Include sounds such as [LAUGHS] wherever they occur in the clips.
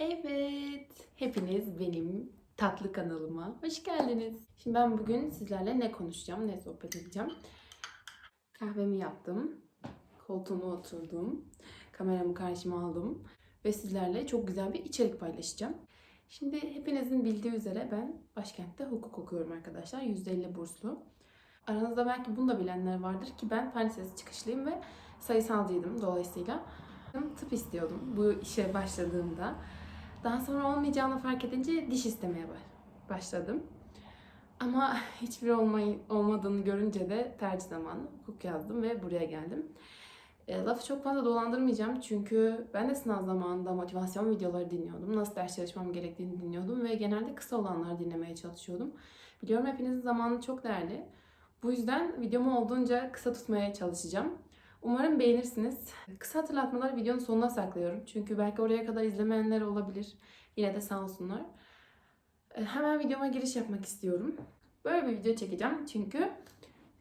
Evet, hepiniz benim tatlı kanalıma hoş geldiniz. Şimdi ben bugün sizlerle ne konuşacağım, ne sohbet edeceğim. Kahvemi yaptım, koltuğuma oturdum, kameramı karşıma aldım ve sizlerle çok güzel bir içerik paylaşacağım. Şimdi hepinizin bildiği üzere ben başkentte hukuk okuyorum arkadaşlar, %50 burslu. Aranızda belki bunu da bilenler vardır ki ben fen lisesi çıkışlıyım ve sayısalcıydım dolayısıyla. Tıp istiyordum bu işe başladığımda. Daha sonra olmayacağını fark edince diş istemeye ba- başladım. Ama [LAUGHS] hiçbir olmayı, olmadığını görünce de tercih zamanı hukuk yazdım ve buraya geldim. E, lafı çok fazla dolandırmayacağım çünkü ben de sınav zamanında motivasyon videoları dinliyordum. Nasıl ders çalışmam gerektiğini dinliyordum ve genelde kısa olanları dinlemeye çalışıyordum. Biliyorum hepinizin zamanı çok değerli. Bu yüzden videomu olduğunca kısa tutmaya çalışacağım. Umarım beğenirsiniz. Kısa hatırlatmaları videonun sonuna saklıyorum. Çünkü belki oraya kadar izlemeyenler olabilir. Yine de sağ olsunlar. E, Hemen videoma giriş yapmak istiyorum. Böyle bir video çekeceğim çünkü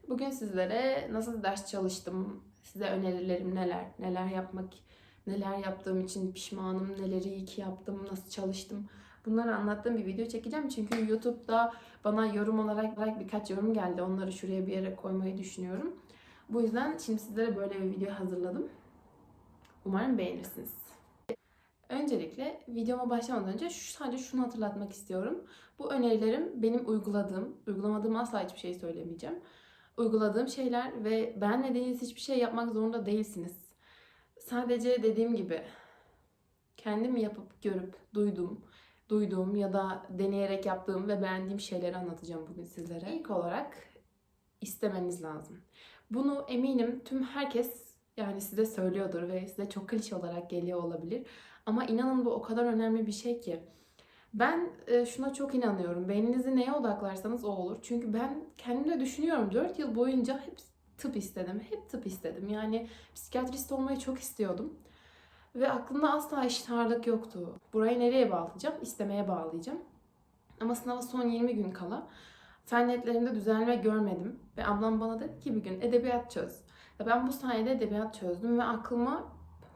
bugün sizlere nasıl ders çalıştım, size önerilerim neler, neler yapmak, neler yaptığım için pişmanım, neleri iyi ki yaptım, nasıl çalıştım. Bunları anlattığım bir video çekeceğim. Çünkü YouTube'da bana yorum olarak birkaç yorum geldi. Onları şuraya bir yere koymayı düşünüyorum. Bu yüzden şimdi sizlere böyle bir video hazırladım. Umarım beğenirsiniz. Öncelikle videoma başlamadan önce sadece şunu hatırlatmak istiyorum. Bu önerilerim benim uyguladığım, uygulamadığım asla hiçbir şey söylemeyeceğim. Uyguladığım şeyler ve beğenmediğiniz hiçbir şey yapmak zorunda değilsiniz. Sadece dediğim gibi kendim yapıp görüp duydum, duyduğum ya da deneyerek yaptığım ve beğendiğim şeyleri anlatacağım bugün sizlere. İlk olarak istemeniz lazım. Bunu eminim tüm herkes yani size söylüyordur ve size çok klişe olarak geliyor olabilir. Ama inanın bu o kadar önemli bir şey ki. Ben e, şuna çok inanıyorum. Beyninizi neye odaklarsanız o olur. Çünkü ben kendimde düşünüyorum. 4 yıl boyunca hep tıp istedim. Hep tıp istedim. Yani psikiyatrist olmayı çok istiyordum. Ve aklımda asla eşit ağırlık yoktu. Burayı nereye bağlayacağım? İstemeye bağlayacağım. Ama sınava son 20 gün kala fen netlerinde düzelme görmedim. Ve ablam bana dedi ki bir gün edebiyat çöz. Ve ben bu sayede edebiyat çözdüm ve aklıma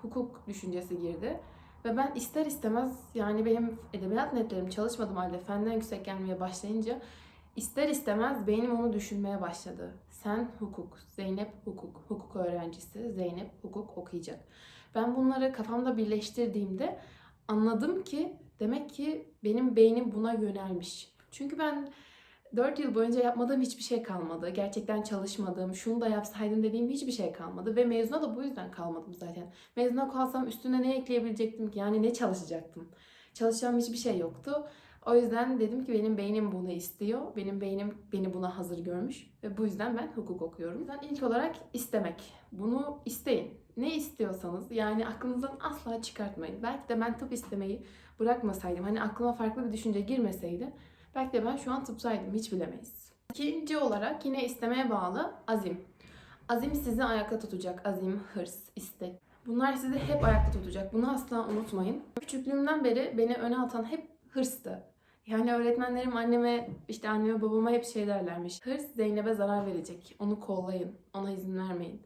hukuk düşüncesi girdi. Ve ben ister istemez yani benim edebiyat netlerim çalışmadığım halde fenden yüksek gelmeye başlayınca ister istemez beynim onu düşünmeye başladı. Sen hukuk, Zeynep hukuk, hukuk öğrencisi, Zeynep hukuk okuyacak. Ben bunları kafamda birleştirdiğimde anladım ki demek ki benim beynim buna yönelmiş. Çünkü ben 4 yıl boyunca yapmadığım hiçbir şey kalmadı. Gerçekten çalışmadığım, şunu da yapsaydım dediğim hiçbir şey kalmadı. Ve mezuna da bu yüzden kalmadım zaten. Mezuna kalsam üstüne ne ekleyebilecektim ki? Yani ne çalışacaktım? Çalışacağım hiçbir şey yoktu. O yüzden dedim ki benim beynim bunu istiyor. Benim beynim beni buna hazır görmüş. Ve bu yüzden ben hukuk okuyorum. Ben ilk olarak istemek. Bunu isteyin. Ne istiyorsanız yani aklınızdan asla çıkartmayın. Belki de ben tıp istemeyi bırakmasaydım. Hani aklıma farklı bir düşünce girmeseydi Belki de ben şu an tıpsaydım hiç bilemeyiz. İkinci olarak yine istemeye bağlı azim. Azim sizi ayakta tutacak. Azim, hırs, istek. Bunlar sizi hep ayakta tutacak. Bunu asla unutmayın. Küçüklüğümden beri beni öne atan hep hırstı. Yani öğretmenlerim anneme, işte anneme babama hep şey derlermiş. Hırs Zeynep'e zarar verecek. Onu kollayın. Ona izin vermeyin.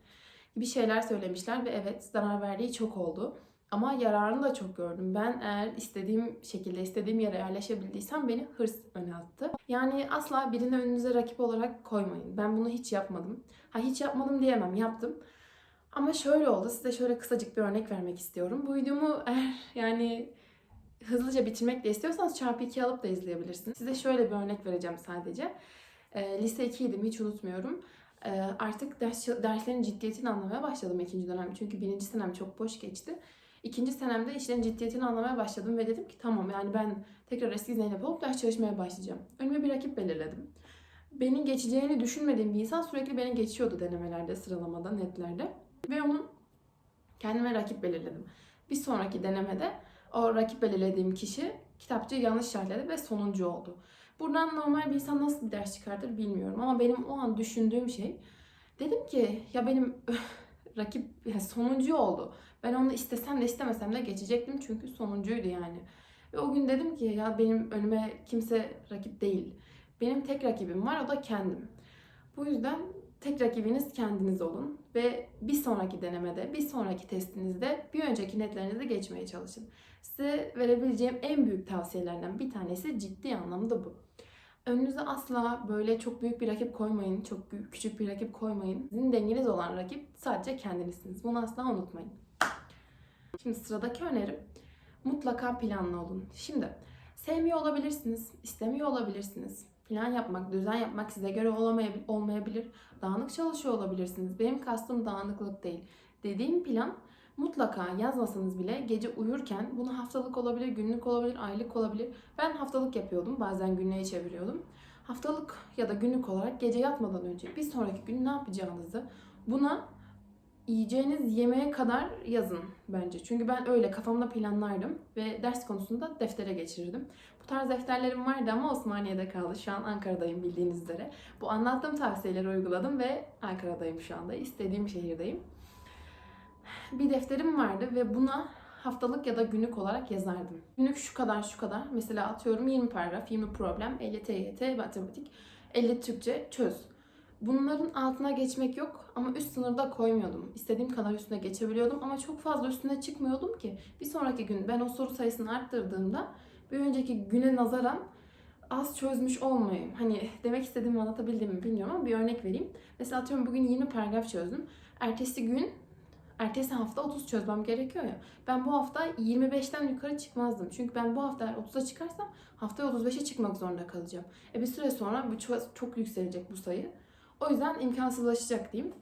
Bir şeyler söylemişler ve evet zarar verdiği çok oldu. Ama yararını da çok gördüm. Ben eğer istediğim şekilde, istediğim yere yerleşebildiysem beni hırs öne attı. Yani asla birini önünüze rakip olarak koymayın. Ben bunu hiç yapmadım. Ha hiç yapmadım diyemem, yaptım. Ama şöyle oldu, size şöyle kısacık bir örnek vermek istiyorum. Bu videomu [LAUGHS] eğer yani hızlıca bitirmek de istiyorsanız çarpı 2 alıp da izleyebilirsiniz. Size şöyle bir örnek vereceğim sadece. E, lise 2'ydim, hiç unutmuyorum. E, artık ders, derslerin ciddiyetini anlamaya başladım ikinci dönem. Çünkü birinci senem çok boş geçti. İkinci senemde işlerin ciddiyetini anlamaya başladım ve dedim ki tamam yani ben tekrar eski Zeynep olup ders çalışmaya başlayacağım. Önüme bir rakip belirledim. Beni geçeceğini düşünmediğim bir insan sürekli beni geçiyordu denemelerde, sıralamada, netlerde. Ve onun kendime rakip belirledim. Bir sonraki denemede o rakip belirlediğim kişi kitapçıyı yanlış işaretledi ve sonuncu oldu. Buradan normal bir insan nasıl bir ders çıkartır bilmiyorum ama benim o an düşündüğüm şey dedim ki ya benim [LAUGHS] rakip yani sonuncu oldu. Ben onu istesem de istemesem de geçecektim çünkü sonuncuydu yani. Ve o gün dedim ki ya benim önüme kimse rakip değil. Benim tek rakibim var o da kendim. Bu yüzden tek rakibiniz kendiniz olun ve bir sonraki denemede, bir sonraki testinizde bir önceki netlerinizi geçmeye çalışın. Size verebileceğim en büyük tavsiyelerden bir tanesi ciddi anlamda bu. Önünüze asla böyle çok büyük bir rakip koymayın, çok büyük, küçük bir rakip koymayın. Sizin denginiz olan rakip sadece kendinizsiniz. Bunu asla unutmayın. Şimdi sıradaki önerim mutlaka planlı olun. Şimdi sevmiyor olabilirsiniz, istemiyor olabilirsiniz. Plan yapmak, düzen yapmak size göre olamayabilir, olmayabilir. Dağınık çalışıyor olabilirsiniz. Benim kastım dağınıklık değil. Dediğim plan mutlaka yazmasanız bile gece uyurken bunu haftalık olabilir, günlük olabilir, aylık olabilir. Ben haftalık yapıyordum. Bazen günlüğe çeviriyordum. Haftalık ya da günlük olarak gece yatmadan önce bir sonraki gün ne yapacağınızı buna yiyeceğiniz yemeğe kadar yazın bence. Çünkü ben öyle kafamda planlardım ve ders konusunda deftere geçirirdim. Bu tarz defterlerim vardı ama Osmaniye'de kaldı. Şu an Ankara'dayım bildiğiniz üzere. Bu anlattığım tavsiyeleri uyguladım ve Ankara'dayım şu anda. İstediğim şehirdeyim. Bir defterim vardı ve buna haftalık ya da günlük olarak yazardım. Günlük şu kadar şu kadar. Mesela atıyorum 20 paragraf, 20 problem, 50 TYT, matematik, 50 Türkçe çöz. Bunların altına geçmek yok ama üst sınırda koymuyordum. İstediğim kadar üstüne geçebiliyordum ama çok fazla üstüne çıkmıyordum ki. Bir sonraki gün ben o soru sayısını arttırdığımda bir önceki güne nazaran az çözmüş olmayayım. Hani demek istediğimi anlatabildim mi bilmiyorum ama bir örnek vereyim. Mesela atıyorum bugün 20 paragraf çözdüm. Ertesi gün ertesi hafta 30 çözmem gerekiyor ya. Ben bu hafta 25'ten yukarı çıkmazdım. Çünkü ben bu hafta eğer 30'a çıkarsam haftaya 35'e çıkmak zorunda kalacağım. E bir süre sonra bu çok, çok yükselecek bu sayı. O yüzden imkansızlaşacak diyeyim.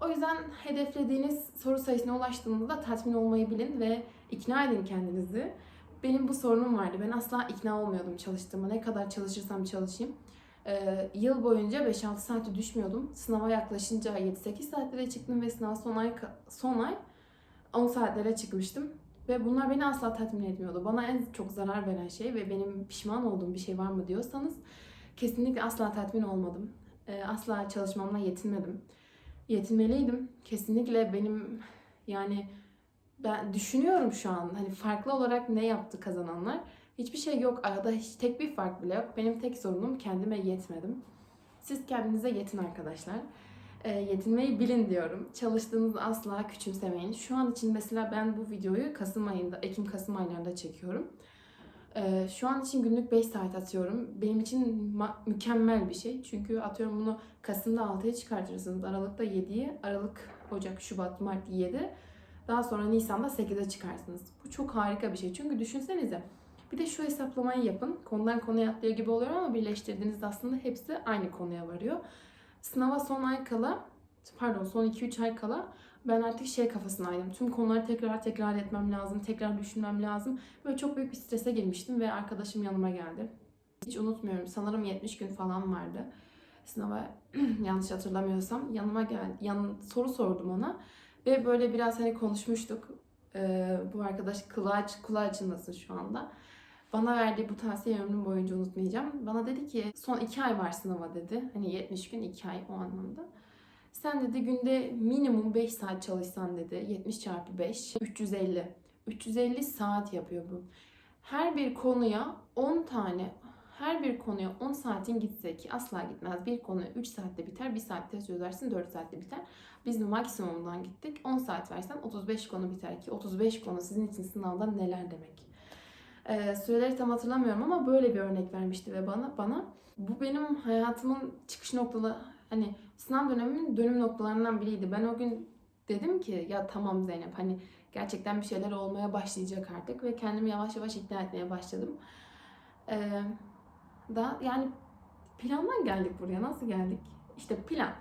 O yüzden hedeflediğiniz soru sayısına ulaştığınızda tatmin olmayı bilin ve ikna edin kendinizi. Benim bu sorunum vardı. Ben asla ikna olmuyordum çalıştığıma. Ne kadar çalışırsam çalışayım. Ee, yıl boyunca 5-6 saate düşmüyordum. Sınava yaklaşınca 7-8 saatlere çıktım ve sınav son ay, son ay 10 saatlere çıkmıştım. Ve bunlar beni asla tatmin etmiyordu. Bana en çok zarar veren şey ve benim pişman olduğum bir şey var mı diyorsanız kesinlikle asla tatmin olmadım. Ee, asla çalışmamla yetinmedim. Yetinmeliydim. Kesinlikle benim yani ben düşünüyorum şu an hani farklı olarak ne yaptı kazananlar. Hiçbir şey yok. Arada hiç tek bir fark bile yok. Benim tek sorunum kendime yetmedim. Siz kendinize yetin arkadaşlar. E, yetinmeyi bilin diyorum. Çalıştığınızı asla küçümsemeyin. Şu an için mesela ben bu videoyu Kasım ayında, Ekim-Kasım aylarında çekiyorum. E, şu an için günlük 5 saat atıyorum. Benim için mükemmel bir şey. Çünkü atıyorum bunu Kasım'da 6'ya çıkartırsınız. Aralık'ta 7'ye, Aralık, Ocak, Şubat, Mart 7. Daha sonra Nisan'da 8'e çıkarsınız. Bu çok harika bir şey. Çünkü düşünsenize bir de şu hesaplamayı yapın. Konudan konuya atlıyor gibi oluyor ama birleştirdiğinizde aslında hepsi aynı konuya varıyor. Sınava son ay kala, pardon son 2-3 ay kala ben artık şey kafasındaydım. Tüm konuları tekrar tekrar etmem lazım, tekrar düşünmem lazım. Böyle çok büyük bir strese girmiştim ve arkadaşım yanıma geldi. Hiç unutmuyorum. Sanırım 70 gün falan vardı. Sınava [CLEARS THROAT] yanlış hatırlamıyorsam yanıma geldi. Yan, soru sordum ona. Ve böyle biraz hani konuşmuştuk. Ee, bu arkadaş kulağı, kulağı çınlasın şu anda. Bana verdiği bu tavsiye ömrüm boyunca unutmayacağım. Bana dedi ki son iki ay var sınava dedi. Hani 70 gün iki ay o anlamda. Sen dedi günde minimum 5 saat çalışsan dedi. 70 çarpı 5 350. 350 saat yapıyor bu. Her bir konuya 10 tane her bir konuya 10 saatin gitse ki asla gitmez. Bir konu 3 saatte biter, 1 saatte çözersin, 4 saatte biter. Biz maksimumdan gittik. 10 saat versen 35 konu biter ki 35 konu sizin için sınavda neler demek. Ee, süreleri tam hatırlamıyorum ama böyle bir örnek vermişti ve bana bana bu benim hayatımın çıkış noktaları hani sınav dönemimin dönüm noktalarından biriydi. Ben o gün dedim ki ya tamam Zeynep hani gerçekten bir şeyler olmaya başlayacak artık ve kendimi yavaş yavaş ikna etmeye başladım. Ee, da yani plandan geldik buraya. Nasıl geldik? İşte plan.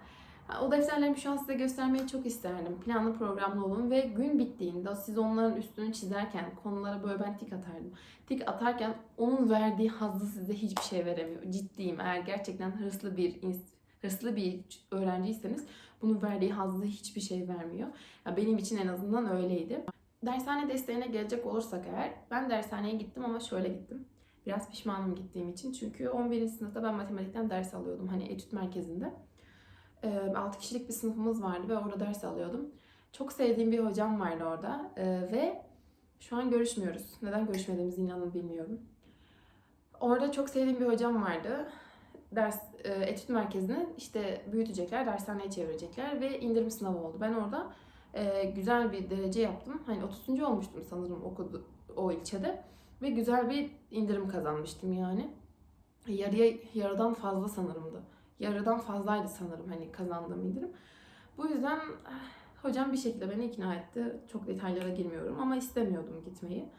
O defterlerimi şu an size göstermeyi çok isterdim. Planlı programlı olun ve gün bittiğinde siz onların üstünü çizerken konulara böyle ben tik atardım. Tik atarken onun verdiği hazzı size hiçbir şey veremiyor. Ciddiyim. Eğer gerçekten hırslı bir hırslı bir öğrenciyseniz bunun verdiği hazzı hiçbir şey vermiyor. Ya benim için en azından öyleydi. Dershane desteğine gelecek olursak eğer ben dershaneye gittim ama şöyle gittim. Biraz pişmanım gittiğim için. Çünkü 11. sınıfta ben matematikten ders alıyordum. Hani etüt merkezinde. 6 kişilik bir sınıfımız vardı ve orada ders alıyordum. Çok sevdiğim bir hocam vardı orada ve şu an görüşmüyoruz. Neden görüşmediğimizi inanın bilmiyorum. Orada çok sevdiğim bir hocam vardı. ders etüt merkezini işte büyütecekler, dershaneye çevirecekler ve indirim sınavı oldu. Ben orada güzel bir derece yaptım. Hani 30. olmuştum sanırım okudu o ilçede ve güzel bir indirim kazanmıştım yani. Yarıya yarıdan fazla sanırımdı. Yarıdan fazlaydı sanırım hani kazandığım indirim. Bu yüzden eh, hocam bir şekilde beni ikna etti. Çok detaylara girmiyorum ama istemiyordum gitmeyi.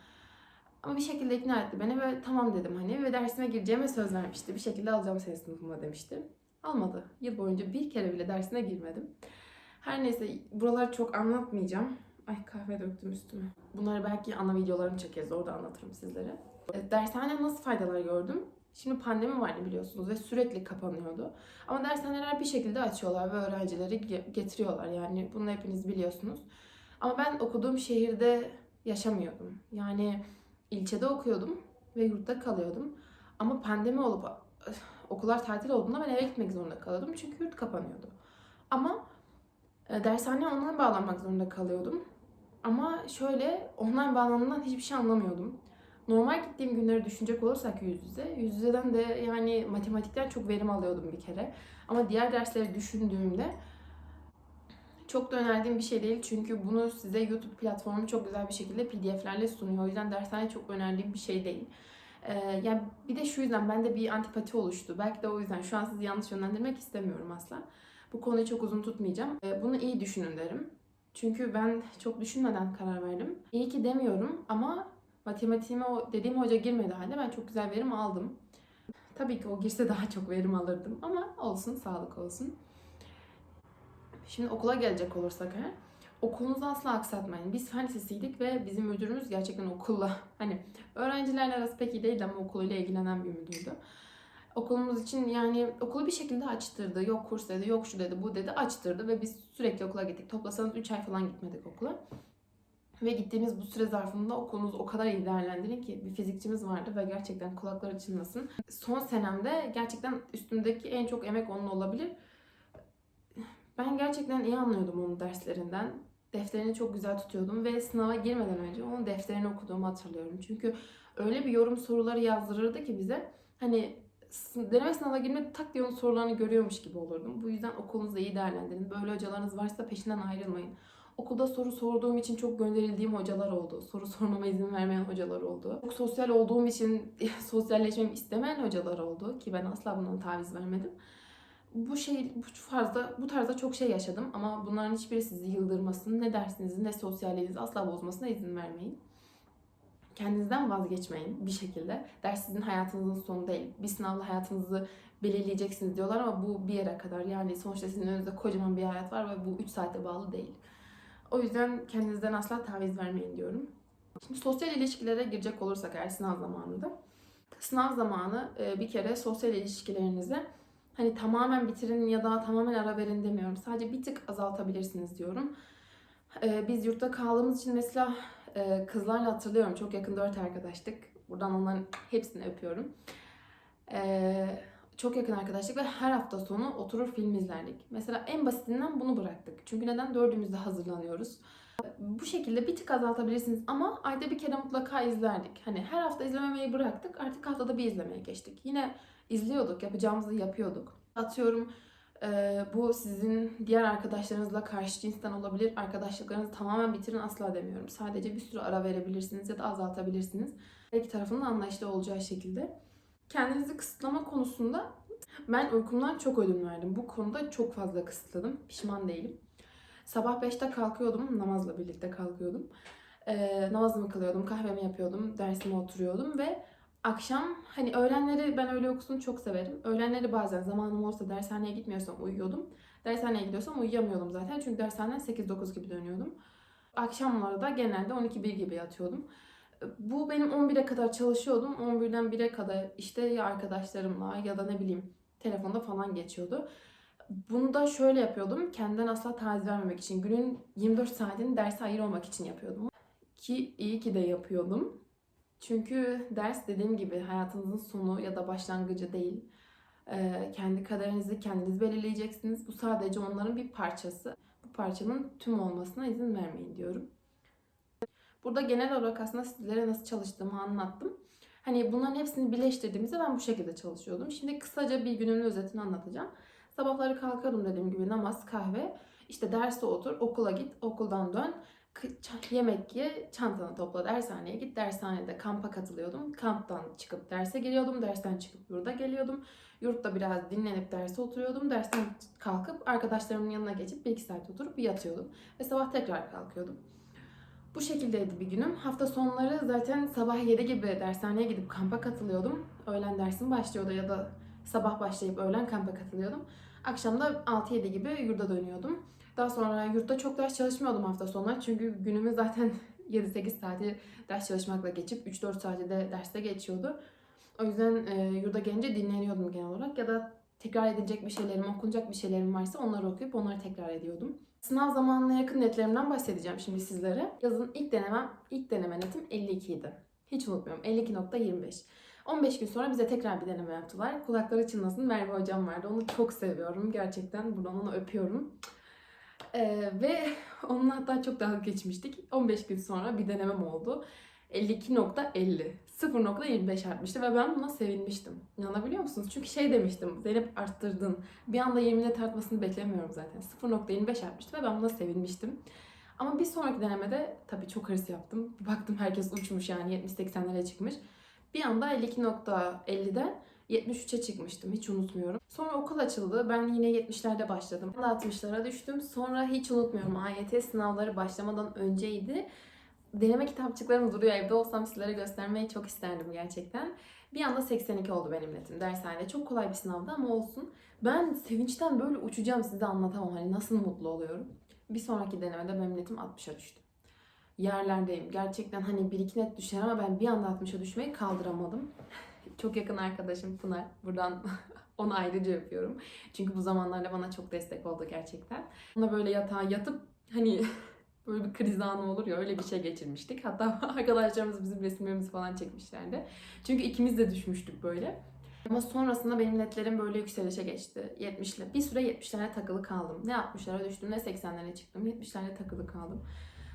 Ama bir şekilde ikna etti beni ve tamam dedim hani ve dersime gireceğime söz vermişti. Bir şekilde alacağım seni sınıfıma demişti. Almadı. Yıl boyunca bir kere bile dersine girmedim. Her neyse buraları çok anlatmayacağım. Ay kahve döktüm üstüme. Bunları belki ana videolarımı çekeriz orada anlatırım sizlere. E, Dershaneden nasıl faydalar gördüm? Şimdi pandemi vardı biliyorsunuz ve sürekli kapanıyordu. Ama dershaneler bir şekilde açıyorlar ve öğrencileri ge- getiriyorlar. Yani bunu hepiniz biliyorsunuz. Ama ben okuduğum şehirde yaşamıyordum. Yani ilçede okuyordum ve yurtta kalıyordum. Ama pandemi olup okullar tatil olduğunda ben eve gitmek zorunda kalıyordum. Çünkü yurt kapanıyordu. Ama e, dershaneye online bağlanmak zorunda kalıyordum. Ama şöyle online bağlandığımdan hiçbir şey anlamıyordum. Normal gittiğim günleri düşünecek olursak yüz yüze, yüz yüzeden de yani matematikten çok verim alıyordum bir kere. Ama diğer dersleri düşündüğümde çok da önerdiğim bir şey değil. Çünkü bunu size YouTube platformu çok güzel bir şekilde pdf'lerle sunuyor. O yüzden dershane çok önerdiğim bir şey değil. Ee, yani bir de şu yüzden bende bir antipati oluştu. Belki de o yüzden şu an sizi yanlış yönlendirmek istemiyorum asla. Bu konuyu çok uzun tutmayacağım. Ee, bunu iyi düşünün derim. Çünkü ben çok düşünmeden karar verdim. İyi ki demiyorum ama matematiğime o dediğim hoca girmedi halde ben çok güzel verim aldım. Tabii ki o girse daha çok verim alırdım ama olsun, sağlık olsun. Şimdi okula gelecek olursak eğer, okulunuzu asla aksatmayın. Biz fen lisesiydik ve bizim müdürümüz gerçekten okulla, hani öğrencilerle arası pek iyi değildi ama okuluyla ilgilenen bir müdürdü. Okulumuz için yani okulu bir şekilde açtırdı. Yok kurs dedi, yok şu dedi, bu dedi açtırdı ve biz sürekli okula gittik. Toplasanız 3 ay falan gitmedik okula. Ve gittiğimiz bu süre zarfında okulumuzu o kadar iyi ki bir fizikçimiz vardı ve gerçekten kulakları çınlasın. Son senemde gerçekten üstümdeki en çok emek onun olabilir. Ben gerçekten iyi anlıyordum onun derslerinden. Defterini çok güzel tutuyordum ve sınava girmeden önce onun defterini okuduğumu hatırlıyorum. Çünkü öyle bir yorum soruları yazdırırdı ki bize hani deneme sınavına girme tak diye onun sorularını görüyormuş gibi olurdum. Bu yüzden okulunuzu iyi değerlendirin. Böyle hocalarınız varsa peşinden ayrılmayın. Okulda soru sorduğum için çok gönderildiğim hocalar oldu. Soru sormama izin vermeyen hocalar oldu. Çok sosyal olduğum için [LAUGHS] sosyalleşmemi istemeyen hocalar oldu ki ben asla bundan taviz vermedim. Bu şey bu tarzda bu tarzda çok şey yaşadım ama bunların hiçbiri sizi yıldırmasın, ne dersinizin ne sosyalliğinizi asla bozmasına izin vermeyin. Kendinizden vazgeçmeyin bir şekilde. Ders sizin hayatınızın sonu değil. Bir sınavla hayatınızı belirleyeceksiniz diyorlar ama bu bir yere kadar. Yani sonuçta sizin önünüzde kocaman bir hayat var ve bu 3 saate bağlı değil. O yüzden kendinizden asla taviz vermeyin diyorum. Şimdi sosyal ilişkilere girecek olursak eğer sınav zamanında. Sınav zamanı e, bir kere sosyal ilişkilerinizi hani tamamen bitirin ya da tamamen ara verin demiyorum. Sadece bir tık azaltabilirsiniz diyorum. E, Biz yurtta kaldığımız için mesela e, kızlarla hatırlıyorum. Çok yakın dört arkadaştık. Buradan onların hepsini öpüyorum. E, Çok yakın arkadaşlık ve her hafta sonu oturur film izlerdik. Mesela en basitinden bunu bıraktık. Çünkü neden? Dördümüz de hazırlanıyoruz. Bu şekilde bir tık azaltabilirsiniz ama ayda bir kere mutlaka izlerdik. Hani her hafta izlememeyi bıraktık. Artık haftada bir izlemeye geçtik. Yine izliyorduk, yapacağımızı yapıyorduk. Atıyorum bu sizin diğer arkadaşlarınızla karşı cinsten olabilir. Arkadaşlıklarınızı tamamen bitirin asla demiyorum. Sadece bir sürü ara verebilirsiniz ya da azaltabilirsiniz. Her iki tarafın da anlayışlı olacağı şekilde. Kendinizi kısıtlama konusunda ben uykumdan çok ödün verdim. Bu konuda çok fazla kısıtladım. Pişman değilim. Sabah 5'te kalkıyordum. Namazla birlikte kalkıyordum. Ee, namazımı kılıyordum, kahvemi yapıyordum, dersime oturuyordum ve akşam hani öğlenleri ben öğle uykusunu çok severim. Öğlenleri bazen zamanım olsa dershaneye gitmiyorsam uyuyordum. Dershaneye gidiyorsam uyuyamıyordum zaten çünkü dershaneden 8-9 gibi dönüyordum. Akşamları da genelde 12-1 gibi yatıyordum. Bu benim 11'e kadar çalışıyordum. 11'den 1'e kadar işte ya arkadaşlarımla ya da ne bileyim telefonda falan geçiyordu. Bunu da şöyle yapıyordum. Kendimden asla taviz vermemek için. Günün 24 saatini derse ayırmamak için yapıyordum. Ki iyi ki de yapıyordum. Çünkü ders dediğim gibi hayatınızın sonu ya da başlangıcı değil. Ee, kendi kaderinizi kendiniz belirleyeceksiniz. Bu sadece onların bir parçası. Bu parçanın tüm olmasına izin vermeyin diyorum. Burada genel olarak aslında sizlere nasıl çalıştığımı anlattım. Hani bunların hepsini birleştirdiğimizde ben bu şekilde çalışıyordum. Şimdi kısaca bir günümün özetini anlatacağım. Sabahları kalkarım dediğim gibi namaz, kahve, işte derse otur, okula git, okuldan dön, yemek ye, çantanı topla, dershaneye git, dershanede kampa katılıyordum. Kamptan çıkıp derse geliyordum, dersten çıkıp yurda geliyordum. Yurtta biraz dinlenip derse oturuyordum. Dersten kalkıp arkadaşlarımın yanına geçip bir iki saat oturup yatıyordum. Ve sabah tekrar kalkıyordum. Bu şekildeydi bir günüm. Hafta sonları zaten sabah 7 gibi dershaneye gidip kampa katılıyordum. Öğlen dersim başlıyordu ya da sabah başlayıp öğlen kampa katılıyordum. Akşam da 6-7 gibi yurda dönüyordum. Daha sonra yurtta çok ders çalışmıyordum hafta sonları. Çünkü günümü zaten [LAUGHS] 7-8 saati ders çalışmakla geçip 3-4 saati de derste geçiyordu. O yüzden e, yurda gelince dinleniyordum genel olarak ya da tekrar edilecek bir şeylerim, okunacak bir şeylerim varsa onları okuyup onları tekrar ediyordum. Sınav zamanına yakın netlerimden bahsedeceğim şimdi sizlere. Yazın ilk denemem, ilk deneme netim 52 idi. Hiç unutmuyorum. 52.25. 15 gün sonra bize tekrar bir deneme yaptılar. Kulakları çınlasın Merve hocam vardı. Onu çok seviyorum. Gerçekten buradan onu öpüyorum. Ee, ve [LAUGHS] onunla hatta çok dalga geçmiştik. 15 gün sonra bir denemem oldu. 52.50. 0.25 artmıştı ve ben buna sevinmiştim. İnanabiliyor musunuz? Çünkü şey demiştim. Zeynep arttırdın. Bir anda 20 net artmasını beklemiyorum zaten. 0.25 artmıştı ve ben buna sevinmiştim. Ama bir sonraki denemede tabii çok hırs yaptım. Baktım herkes uçmuş yani 70-80'lere çıkmış. Bir anda 52.50'den 73'e çıkmıştım. Hiç unutmuyorum. Sonra okul açıldı. Ben yine 70'lerde başladım. Ben de 60'lara düştüm. Sonra hiç unutmuyorum. AYT sınavları başlamadan önceydi. Deneme kitapçıklarım duruyor. Evde olsam sizlere göstermeyi çok isterdim gerçekten. Bir anda 82 oldu benim netim dershanede. Çok kolay bir sınavdı ama olsun. Ben sevinçten böyle uçacağım size anlatamam. Hani nasıl mutlu oluyorum. Bir sonraki denemede benim netim 60'a düştü. Yerlerdeyim. Gerçekten hani bir iki net düşer ama ben bir anda 60'a düşmeyi kaldıramadım. [LAUGHS] Çok yakın arkadaşım Pınar. Buradan [LAUGHS] onu ayrıca öpüyorum. Çünkü bu zamanlarda bana çok destek oldu gerçekten. Ona böyle yatağa yatıp hani [LAUGHS] böyle bir kriz anı olur ya öyle bir şey geçirmiştik. Hatta [LAUGHS] arkadaşlarımız bizim resimlerimizi falan çekmişlerdi. Çünkü ikimiz de düşmüştük böyle. Ama sonrasında benim netlerim böyle yükselişe geçti. 70'le. Bir süre 70'lere takılı kaldım. Ne 60'lara düştüm ne 80'lere çıktım. 70'lere takılı kaldım.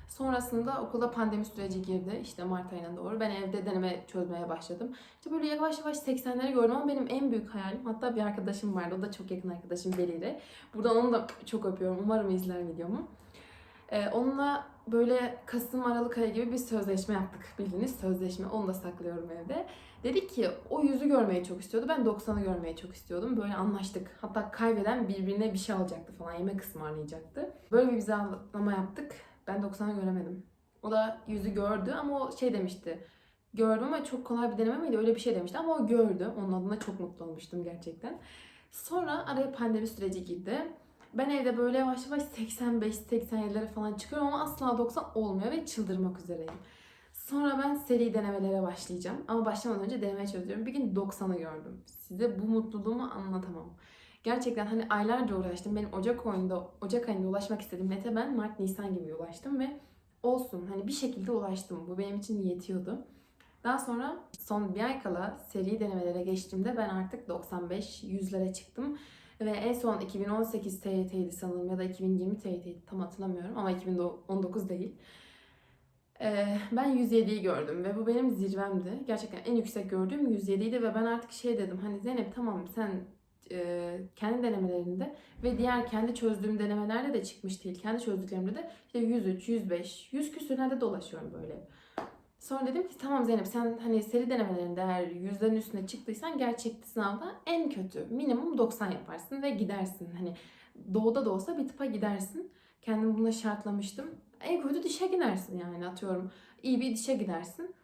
Sonrasında okulda pandemi süreci girdi. İşte Mart ayına doğru. Ben evde deneme çözmeye başladım. İşte böyle yavaş yavaş 80'leri gördüm ama benim en büyük hayalim hatta bir arkadaşım vardı. O da çok yakın arkadaşım Berire. Buradan onu da çok öpüyorum. Umarım izler videomu. Ee, onunla böyle Kasım Aralık ayı gibi bir sözleşme yaptık. Bildiğiniz sözleşme. Onu da saklıyorum evde. Dedik ki o yüzü görmeyi çok istiyordu. Ben 90'ı görmeyi çok istiyordum. Böyle anlaştık. Hatta kaybeden birbirine bir şey alacaktı falan. Yemek ısmarlayacaktı. Böyle bir imzalama yaptık. Ben 90'ı göremedim. O da yüzü gördü ama o şey demişti. Gördüm ama çok kolay bir deneme miydi? Öyle bir şey demişti ama o gördü. Onun adına çok mutlu olmuştum gerçekten. Sonra araya pandemi süreci girdi. Ben evde böyle yavaş yavaş 85-87'lere falan çıkıyorum ama asla 90 olmuyor ve çıldırmak üzereyim. Sonra ben seri denemelere başlayacağım. Ama başlamadan önce deneme çözüyorum. Bir gün 90'ı gördüm. Size bu mutluluğumu anlatamam. Gerçekten hani aylarca uğraştım. Benim Ocak ayında, Ocak ayında ulaşmak istediğim nete ben Mart, Nisan gibi ulaştım ve olsun hani bir şekilde ulaştım. Bu benim için yetiyordu. Daha sonra son bir ay kala seri denemelere geçtiğimde ben artık 95-100'lere çıktım. Ve en son 2018 TYT'ydi sanırım ya da 2020 TYT'ydi tam hatırlamıyorum ama 2019 değil. Ben 107'yi gördüm ve bu benim zirvemdi. Gerçekten en yüksek gördüğüm 107 idi ve ben artık şey dedim hani Zeynep tamam sen kendi denemelerinde ve diğer kendi çözdüğüm denemelerde de çıkmış değil. Kendi çözdüklerimde de işte 103, 105, 100 küsürlerde dolaşıyorum böyle. Sonra dedim ki tamam Zeynep sen hani seri denemelerinde eğer yüzlerin üstüne çıktıysan gerçek sınavda en kötü minimum 90 yaparsın ve gidersin. Hani doğuda da olsa bir tıpa gidersin. Kendimi buna şartlamıştım. En kötü dişe gidersin yani atıyorum. İyi bir dişe gidersin.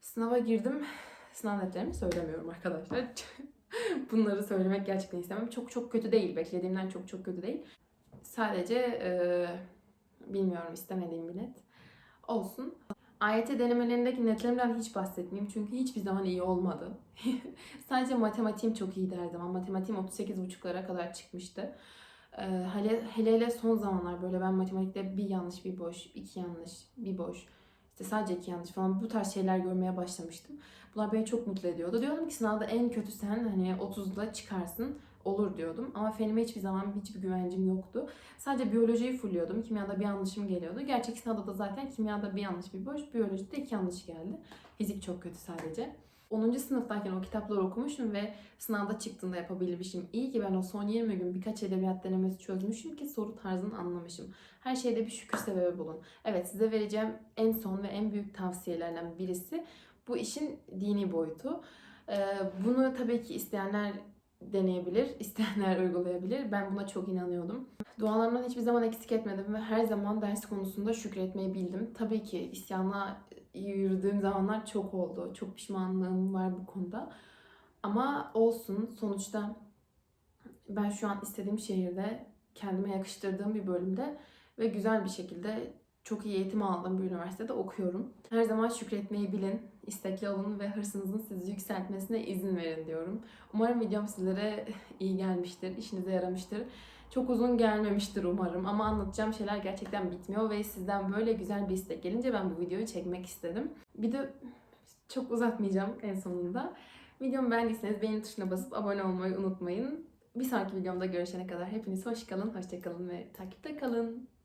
Sınava girdim. Sınav netlerimi söylemiyorum arkadaşlar. [LAUGHS] Bunları söylemek gerçekten istemem. Çok çok kötü değil. Beklediğimden çok çok kötü değil. Sadece eee, bilmiyorum istemediğim bir net. Olsun. AYT denemelerindeki netlerimden hiç bahsetmeyeyim çünkü hiçbir zaman iyi olmadı. [LAUGHS] Sadece matematiğim çok iyiydi her zaman. Matematiğim 38.5'lara kadar çıkmıştı. Ee, hele, hele hele son zamanlar böyle ben matematikte bir yanlış bir boş, iki yanlış bir boş, işte sadece iki yanlış falan bu tarz şeyler görmeye başlamıştım. Bunlar beni çok mutlu ediyordu. Diyordum ki sınavda en kötü sen hani 30'da çıkarsın. Olur diyordum. Ama fenime hiçbir zaman hiçbir güvencim yoktu. Sadece biyolojiyi fulliyordum. Kimyada bir yanlışım geliyordu. Gerçek sınavda da zaten kimyada bir yanlış bir boş, biyolojide iki yanlış geldi. Fizik çok kötü sadece. 10. sınıftayken o kitapları okumuşum ve sınavda çıktığında yapabilmişim. İyi ki ben o son 20 gün birkaç edebiyat denemesi çözmüşüm ki soru tarzını anlamışım. Her şeyde bir şükür sebebi bulun. Evet size vereceğim en son ve en büyük tavsiyelerden birisi bu işin dini boyutu. Ee, bunu tabii ki isteyenler deneyebilir, [LAUGHS] isteyenler uygulayabilir. Ben buna çok inanıyordum. Dualarımdan hiçbir zaman eksik etmedim ve her zaman ders konusunda şükretmeyi bildim. Tabii ki isyana yürüdüğüm zamanlar çok oldu. Çok pişmanlığım var bu konuda. Ama olsun. Sonuçta ben şu an istediğim şehirde kendime yakıştırdığım bir bölümde ve güzel bir şekilde çok iyi eğitim aldığım bir üniversitede okuyorum. Her zaman şükretmeyi bilin, istekli olun ve hırsınızın sizi yükseltmesine izin verin diyorum. Umarım videom sizlere iyi gelmiştir, işinize yaramıştır. Çok uzun gelmemiştir umarım ama anlatacağım şeyler gerçekten bitmiyor ve sizden böyle güzel bir istek gelince ben bu videoyu çekmek istedim. Bir de çok uzatmayacağım en sonunda. Videomu beğendiyseniz beğeni tuşuna basıp abone olmayı unutmayın. Bir sonraki videomda görüşene kadar hepiniz hoş kalın, hoşça kalın ve takipte kalın.